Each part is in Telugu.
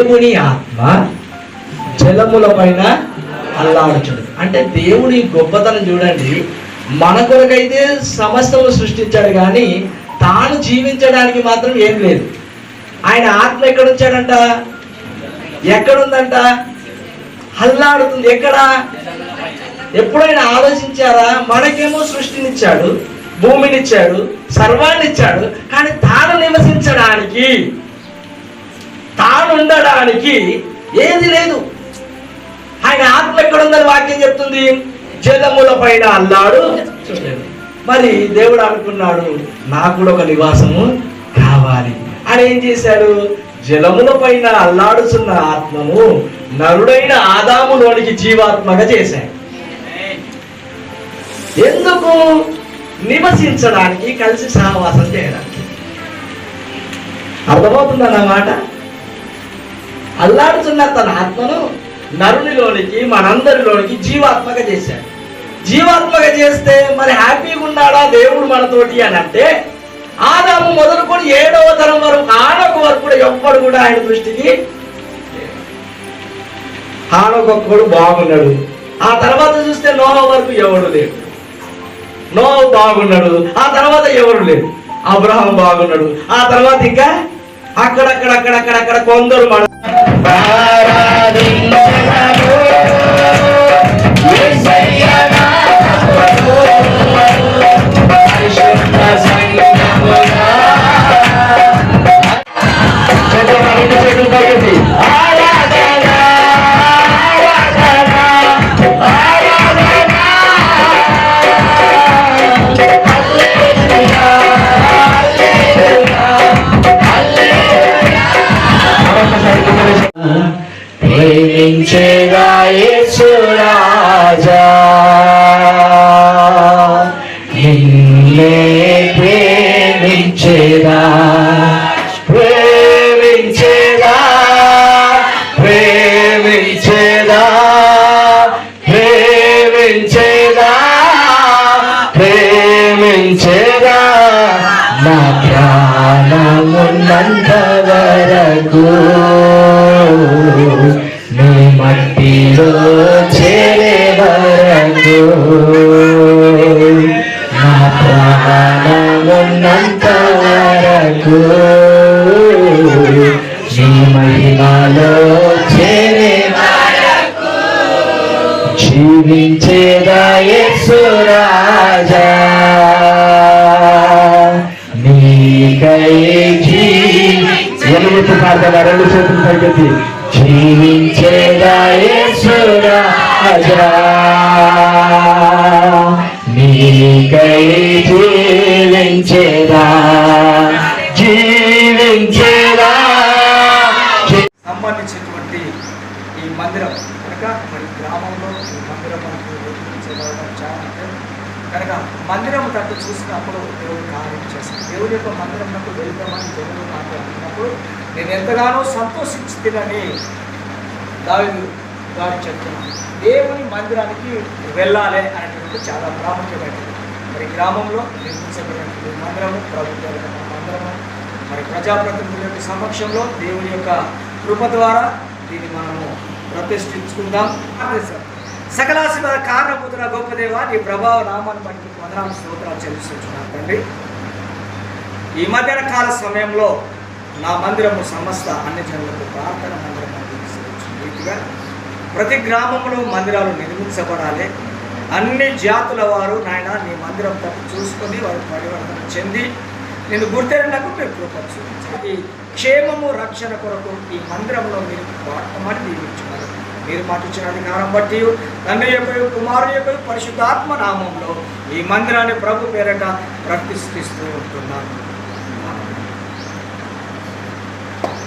దేవుని ఆత్మ జలముల పైన అల్లాడుచుడు అంటే దేవుని గొప్పతనం చూడండి మన కొరకైతే సమస్తము సృష్టించాడు కానీ తాను జీవించడానికి మాత్రం ఏం లేదు. ఆయన ఆత్మ ఎక్కడ ఉంచాడంట ఎక్కడుందంట? అల్లాడుతుంది. ఎక్కడ? ఎప్పుడైనా ఆలోచించారా? మనకేమో సృష్టినిచ్చాడు భూమినిచ్చాడు సర్వాన్ని ఇచ్చాడు కానీ తాను నివసించడానికి తానుండడానికి ఏది లేదు. ఆయన ఆత్మ ఎక్కడ ఉందని వాక్యం చెప్తుంది? జలముల పైన అల్లాడు. మరి దేవుడు అనుకున్నాడు నాకు కూడా ఒక నివాసము కావాలి. అని ఏం చేశాడు? జలముల పైన అల్లాడుచున్న ఆత్మను నరుడైన ఆదాములోనికి జీవాత్మగా చేశాడు. ఎందుకు? నివసించడానికి కలిసి సహవాసం చేయడానికి. అర్థమవుతుందా నా మాట? అల్లాడుతున్న తన ఆత్మను నరునిలోనికి మనందరిలోనికి జీవాత్మక చేశాడు. జీవాత్మక చేస్తే మరి హ్యాపీగా ఉన్నాడా దేవుడు మనతోటి అని అంటే ఆదాము మొదలుకొని ఏడవ తరం వరకు ఆనొక వరకు కూడా ఎవ్వడు కూడా ఆయన దృష్టికి ఆనొకొక్కడు బాగున్నాడు. ఆ తర్వాత చూస్తే నోహ వరకు ఎవడు లేడు. నోహ బాగున్నాడు. ఆ తర్వాత ఎవడు లేడు. అబ్రహం బాగున్నాడు. ఆ తర్వాత ఇంకా అక్కడక్కడ అక్కడక్కడ కొందరు మన Maradilla. యేసురాజా. నిన్నే ప్రేమించేదా? ప్రేమించేదా? ప్రేమించేదా? ప్రేమించేదా? ప్రేమించేదా? నా ప్రాణమున్నంత వరకు మహిమలో చేరే జీవించేదా యేసురాజా నీకై రెండు చేతులు పైకెత్తి. జీవించేదా యేసురాజా గ్రామంలో మందిరం మనకు చాలా ముఖ్యం. కనుక మందిరం తట్టు చూసినప్పుడు దేవుడు కార్యం చేస్తాను దేవుడి యొక్క మందిరం నాకు వెళ్తామని దేవుడు నాకు అన్నప్పుడు నేను ఎంతగానో సంతోషించుతుందని దావి గారు చెప్తున్నాను దేవుని మందిరానికి వెళ్ళాలి అనేటువంటి చాలా ప్రాముఖ్యమైనది మరి గ్రామంలో నిర్మించబడినటువంటి మందిరము ప్రభుత్వ మందిరము మరి ప్రజాప్రతినిధుల యొక్క సమక్షంలో దేవుని యొక్క కృప ద్వారా దీన్ని మనము ప్రతిష్ఠించుకుందాం. సకలాశివ కారణభూతుల గొప్పదేవ నీ ప్రభావ నామాన్ని బట్టి వందనాలు స్తోత్రాలు చెల్లిస్తున్నాను తండ్రి. ఈ మధ్యాహ్న కాల సమయంలో నా మందిరము సమస్త అన్ని జనులకు ప్రార్థన మందిరం రీతిగా ప్రతి గ్రామంలో మందిరాలు నిర్మించబడాలి. అన్ని జాతుల వారు నాయన నీ మందిరం తప్పు చూసుకొని వారు పరివర్తన చెంది నేను గుర్తెరిగినకు మీరు కృప చూపించండి. క్షేమము రక్షణ కొరకు ఈ మందిరంలో మీరు వాడటమని దీవించున్నారు మీరు మాట అధికారం బట్టి తండ్రి యొక్క కుమారుని యొక్క పరిశుద్ధాత్మ నామంలో ఈ మందిరాన్ని ప్రభు పేరట ప్రతిష్ఠిస్తూ ఉంటున్నాను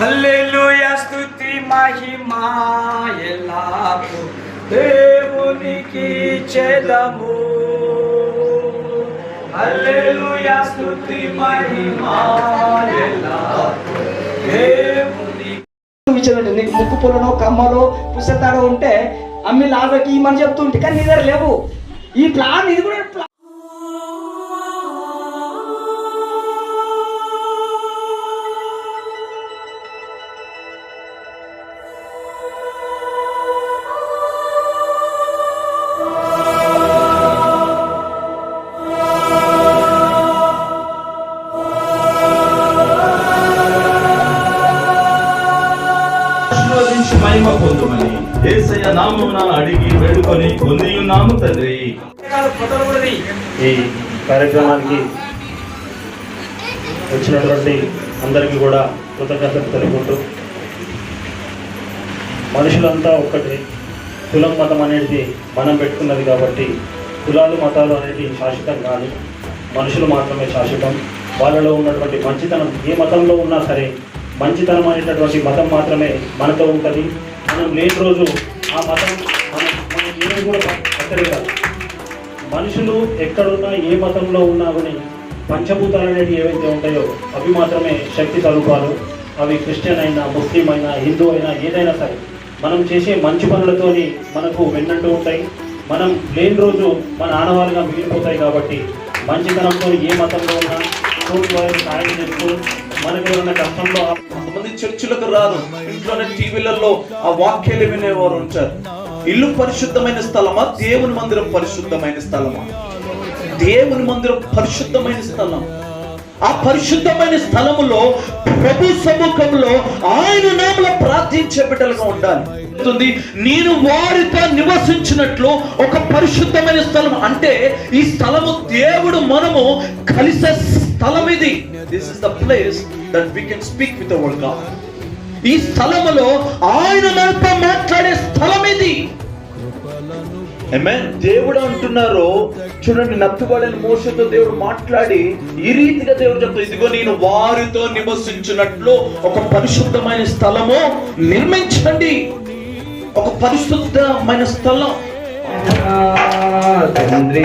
హల్లెలూయా స్తుతి మహిమా ఎల్లాకు దేవునికి చెదము. హల్లెలూయా స్తుతి మహిమా ఎల్లాకు నీకు ముక్కు పొలను కమ్మలో పుస్తకాలు ఉంటే అమ్మి లాభకి ఇమ్మని చెప్తుంటే కానీ నీ దగ్గర లేవు. ఈ ప్లాన్ ఇది కూడా మహిమ పొందుమని ఏసయ్య నామమున అడిగి వేడుకొని పొంది ఉన్నాము తండ్రి. ఈ కార్యక్రమానికి వచ్చినటువంటి అందరికీ కూడా కృతజ్ఞతలు తెలుపుకుంటూ మనుషులంతా ఒక్కటే. కులం మతం అనేది మనం పెట్టుకున్నది కాబట్టి కులాలు మతాలు అనేది శాశ్వతం కాదు. మనుషులు మాత్రమే శాశ్వతం. వాళ్ళలో ఉన్నటువంటి మంచితనం ఏ మతంలో ఉన్నా సరే మంచితనం అనేటటువంటి మతం మాత్రమే మనతో ఉంటుంది. మనం లేని రోజు ఆ మతం మనం మనం ఏమి కూడా పట్టలేదు మనుషులు ఎక్కడున్నా ఏ మతంలో ఉన్నా కానీ పంచభూతాలు అనేవి ఏవైతే ఉంటాయో అవి మాత్రమే శక్తి స్వరూపాలు. అవి క్రిస్టియన్ అయినా ముస్లిం అయినా హిందూ అయినా ఏదైనా సరే మనం చేసే మంచి పనులతోని మనకు వెన్నట్టు ఉంటాయి. మనం లేని రోజు మన ఆనవాళ్ళుగా మిగిలిపోతాయి కాబట్టి మంచితనంతో ఏ మతంలో ఉన్నా సాయం చేస్తూ మనకు ఏమైనా కష్టంలో చర్చిలకు రారు ఇంట్లోనే టీవీలలో ఆ వాక్యాలు వినేవారు ఉంటారు. ఇల్లు పరిశుద్ధమైన స్థలమా? దేవుని మందిరం పరిశుద్ధమైన స్థలమా? దేవుని మందిరం పరిశుద్ధమైన స్థలం. ఆ పరిశుద్ధమైన స్థలములో ప్రభు సముఖంలో ఆయన నామలో ప్రార్థించే బిడ్డలుగా ఉండాలి. నేను వారితో నివసించినట్లు ఒక పరిశుద్ధమైన స్థలం. అంటే ఈ స్థలము దేవుడు మనము కలిసే స్థలం ఇది this is the place that we can speak with our God ఈ స్థలములో ఆయన మనతో మాట్లాడే స్థలం ఇది. దేవుడు అంటున్నారు చూడండి నత్తుబడని మోసతో దేవుడు మాట్లాడి ఈ రీతిగా దేవుడు చెప్తాడు ఇదిగో నేను వారితో నివసించినట్లు ఒక పరిశుద్ధమైన స్థలము నిర్మించండి. ఒక పరిశుద్ధమైన స్థలం. తండ్రి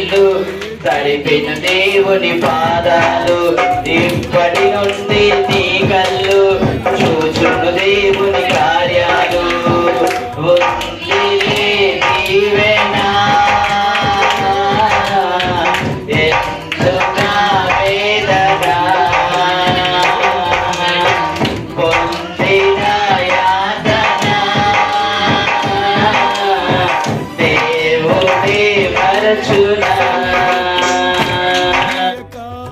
నీళ్ళు తడిపిన దేవుని పాదాలు ఇప్పటి నుండి నీ కళ్ళు. చూచుడు దేవుని కార్యాలు.